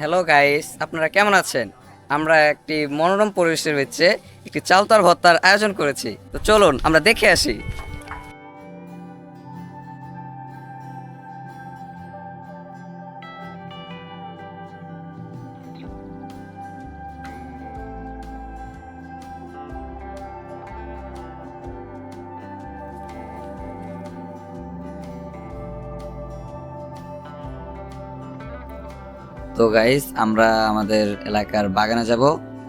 Hello guys আপনারা কেমন আছেন? আমরা একটি মনোরম পরিবেশের হচ্ছে একটি চালতার ভত্তার আয়োজন করেছি। তো চলুন, আমরা দেখে আসি। তো গাইস আমরা আমাদের এলাকার বাগানে যাব।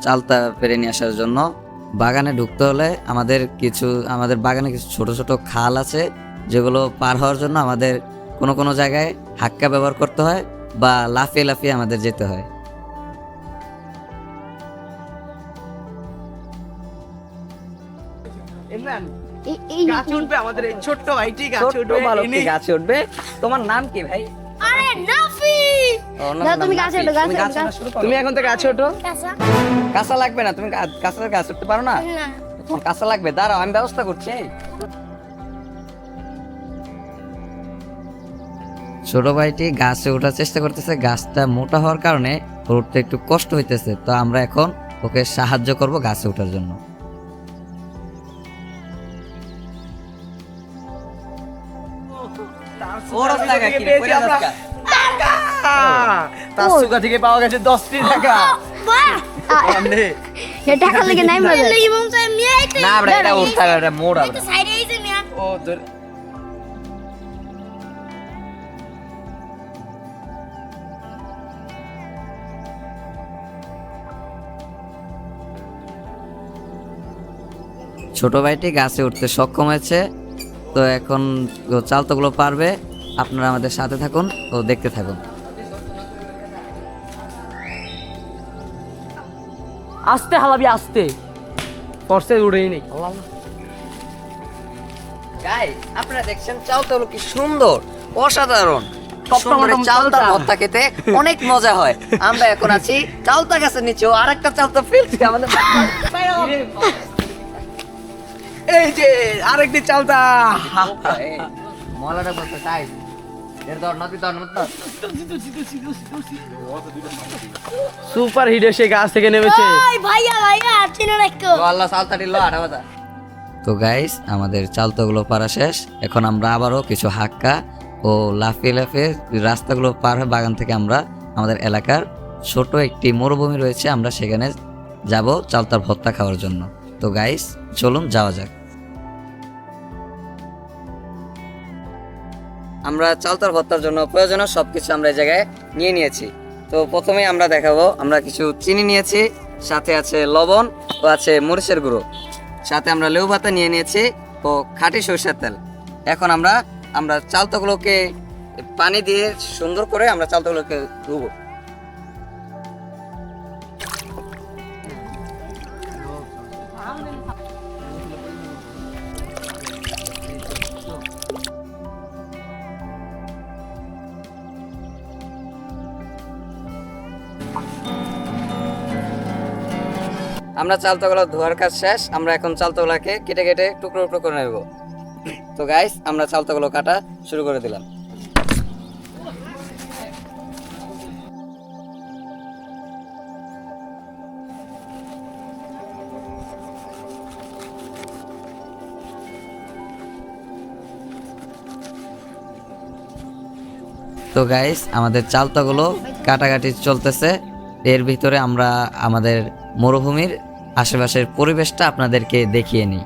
চালতা পেরে নিয়ে আসার জন্য। বাগানে ঢুকতে হলে আমাদের কিছু আমাদের বাগানে কিছু ছোট ছোট খাল আছে যেগুলো পার হওয়ার জন্য আমাদের কোনো কোনো জায়গায় হাক্কা ব্যবহার করতে হয় বা লাফিয়ে লাফিয়ে আমাদের যেতে হয়। এই এই গাছ উঠবে আমাদের এই ছোট্ট ভাইটি গাছে উঠবে। তোমার নাম কি ভাই? তুমি গাছে ওঠো, গাছে তুমি এখন থেকে গাছ ওঠো? কাঁচা কাঁচা লাগবে না তুমি কাঁচা গাছ উঠতে পারো না? না। তোমার কাঁচা লাগবে দাঁড়াও আমি ব্যবস্থা করছি ছোট ভাইটি গাছে ওঠার চেষ্টা করতেছে গাছটা মোটা হওয়ার কারণে ওর উঠতে একটু কষ্ট হইতেছে তো আমরা এখন ওকে সাহায্য করব গাছে ওঠার জন্য। ওরস তার সুগা থেকে পাওয়া গেছে দশটি টাকা। টাকা লেগে নাই মজা। না আমরা এটা উঠতে এটা মোড় আমরা ও তোর ছোট ভাইটি গাছে উঠতে সক্ষম হয়েছে। তো এখন ও চালতগুলো পারবে। আপনারা আমাদের সাথে থাকুন ও দেখতে থাকুন। আস্তে হালাবি আস্তে। ফর্সে উড়েই নেই। গাই আপনারা দেখছেন চালতাগুলো কি সুন্দর অসাধারণ। সুন্দর চালতার চালতা। ভর্তা খেতে অনেক মজা হয়। আমরা এখন আছি চালতা গাছের নিচেও আরেকটা চালতা ফেলছি আমাদের এই যে আরেকটি চালতা মলাটা বলতে চাই সুপার হিট সে গাছ থেকে নেমেছে। তো গাইস আমাদের চালতাগুলো পারা শেষ। এখন আমরা আবারও কিছু হাক্কা ও লাফিয়ে লাফিয়ে রাস্তাগুলো পার হয়ে বাগান থেকে আমরা আমাদের এলাকার ছোট একটি মরুভূমি রয়েছে আমরা সেখানে যাব চালতার ভত্তা খাওয়ার জন্য। তো গাইস চলুন যাওয়া যাক। আমরা চালতার ভত্তার জন্য প্রয়োজনীয় সব কিছু আমরা এই জায়গায় নিয়ে নিয়েছি। তো প্রথমে আমরা দেখাবো, আমরা কিছু চিনি নিয়েছি, সাথে আছে লবণ ও আছে মরিচের গুঁড়ো। সাথে আমরা লেউ ভাতা নিয়ে নিয়েছি ও খাঁটি সরষের তেল। এখন আমরা আমরা চালতাগুলোকে পানি দিয়ে সুন্দর করে আমরা চালতাগুলোকে ধুবো। আমরা চালতাগুলো ধোয়ার কাজ শেষ, আমরা এখন চালতাগুলোকে কেটে কেটে টুকরো টুকরো করে নেব। তো গাইস আমরা চালতাগুলো কাটা শুরু করে দিলাম। তো গাইস আমাদের চালতাগুলো কাটাকাটি চলতেছে। এর ভিতরে আমরা আমাদের মরুভূমির আশেপাশের পরিবেশটা আপনাদেরকে দেখিয়ে নিই।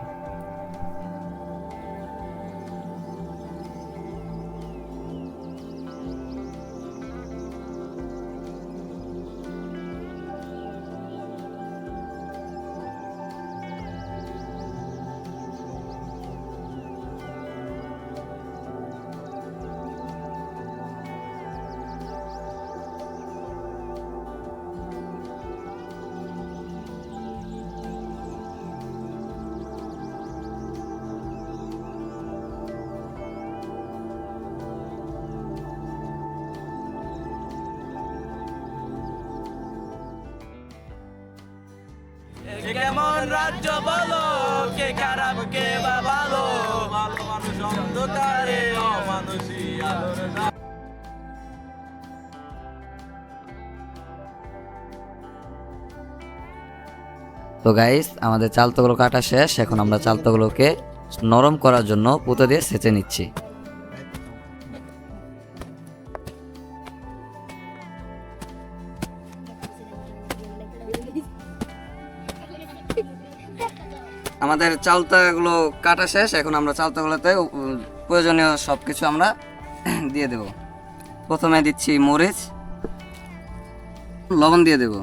কেমন রাজ্য বলো, কে খারাপ, কে বা ভালো? ভালো মানুষ তো গাইস আমাদের চালতগুলো কাটা শেষ। এখন আমরা চালতগুলোকে নরম করার জন্য পুঁতে দিয়ে সেচে নিচ্ছি। আমাদের চালতাগুলো কাটা শেষ, এখন আমরা চালতাগুলোতে প্রয়োজনীয় সব কিছু আমরা দিয়ে দেব। প্রথমে দিচ্ছি মরিচ, লবণ দিয়ে দেব।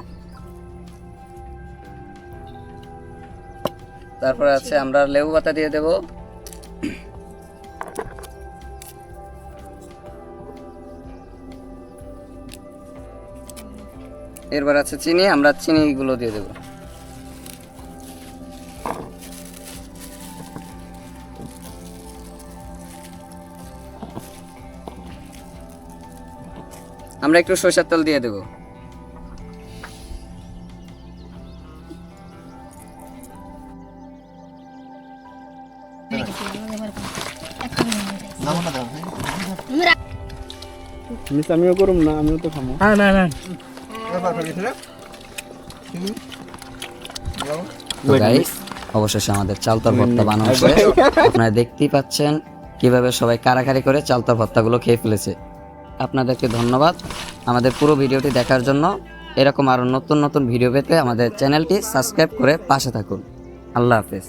তারপরে আছে আমরা লেবু পাতা দিয়ে দেব। এরপর আছে চিনি, আমরা চিনিগুলো দিয়ে দেবো। আমরা একটু সরষের তেল দিয়ে দেব। আমিও করুম না আমিও তো খামো। তো গাইস অবশেষে আমাদের চালতার ভর্তা বানানো আপনারা দেখতেই পাচ্ছেন কীভাবে সবাই কারাকারি করে চালতার ভর্তাগুলো খেয়ে ফেলেছে। আপনাদেরকে ধন্যবাদ। আমাদের পুরো ভিডিওটি দেখার জন্য এরকম আরও নতুন নতুন ভিডিও পেতে আমাদের চ্যানেলটি সাবস্ক্রাইব করে পাশে থাকুন। আল্লাহ হাফেজ।